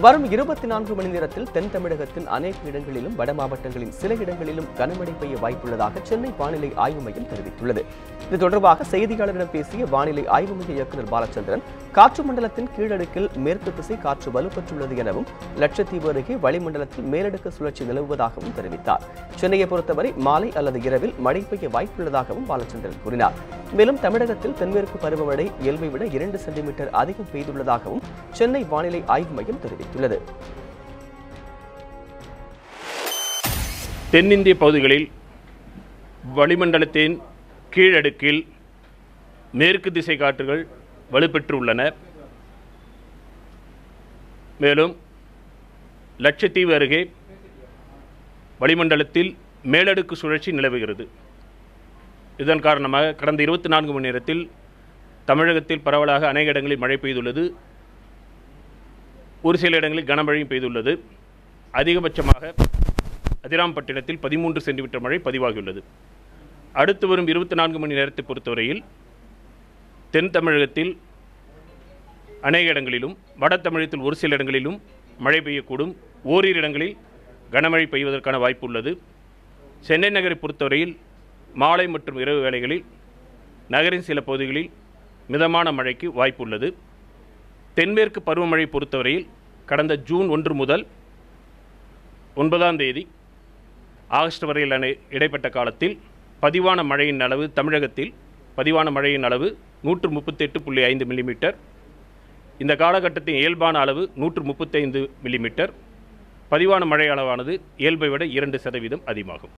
வரும் இருபத்தி நான்கு மணி நேரத்தில் தென் தமிழகத்தின் அநேக இடங்களிலும் வட மாவட்டங்களின் சில இடங்களிலும் கனமழை பெய்ய வாய்ப்புள்ளதாக சென்னை வானிலை ஆய்வு மையம் தெரிவித்துள்ளது. இது தொடர்பாக செய்தியாளரிடம் பேசிய வானிலை ஆய்வு மைய இயக்குநர் பாலச்சந்திரன் காற்று மண்டலத்தின் கீழடுக்கில் மேற்கு திசை காற்று வலுப்பெற்றுள்ளது எனவும் லட்சத்தீவு அருகே வளிமண்டலத்தில் மேலடுக்கு சுழற்சி நிலவுவதாகவும் தெரிவித்தார். சென்னையை பொறுத்தவரை மாலை அல்லது இரவில் மழை பெய்ய வாய்ப்புள்ளதாகவும் பாலச்சந்திரன் கூறினார். மேலும் தமிழகத்தில் தென்மேற்கு பருவமழை இயல்பை விட இரண்டு சென்டிமீட்டர் அதிகம் பெய்துள்ளதாகவும் சென்னை வானிலை ஆய்வு மையம் தெரிவித்துள்ளது. தென்னிந்திய பகுதிகளில் வளிமண்டலத்தின் கீழடுக்கில் மேற்கு திசை காற்றுகள் வலுப்பெற்று உள்ளன மேலும் லட்சத்தீவு அருகே வளிமண்டலத்தில் மேலடுக்கு சுழற்சி நிலவுகிறது. இதன் காரணமாக கடந்த இருபத்தி நான்கு மணி நேரத்தில் தமிழகத்தில் பரவலாக அநேக இடங்களில் மழை பெய்துள்ளது. ஒரு சில இடங்களில் கனமழையும் பெய்துள்ளது. அதிகபட்சமாக அதிராம்பட்டினத்தில் பதிமூன்று சென்டிமீட்டர் மழை பதிவாகியுள்ளது. அடுத்து வரும் இருபத்தி நான்கு மணி நேரத்தை பொறுத்தவரையில் தென் தமிழகத்தில் அநேக இடங்களிலும் வட தமிழகத்தில் ஒரு சில இடங்களிலும் மழை பெய்யக்கூடும். ஓரிரு இடங்களில் கனமழை பெய்வதற்கான வாய்ப்பு உள்ளது. சென்னை நகரை பொறுத்தவரையில் மாலை மற்றும் இரவு வேளைகளில் நகரின் சில பகுதிகளில் மிதமான மழைக்கு வாய்ப்புள்ளது. தென்மேற்கு பருவமழை பொறுத்தவரையில் கடந்த ஜூன் ஒன்று முதல் ஒன்பதாம் தேதி ஆகஸ்ட் வரையிலான இடைப்பட்ட காலத்தில் பதிவான மழையின் அளவு தமிழகத்தில் பதிவான மழையின் அளவு நூற்று முப்பத்தெட்டு புள்ளி ஐந்து மில்லிமீட்டர். இந்த காலகட்டத்தின் இயல்பான அளவு நூற்று முப்பத்தைந்து மில்லிமீட்டர். பதிவான மழை அளவானது இயல்பை விட இரண்டு சதவீதம் அதிகமாகும்.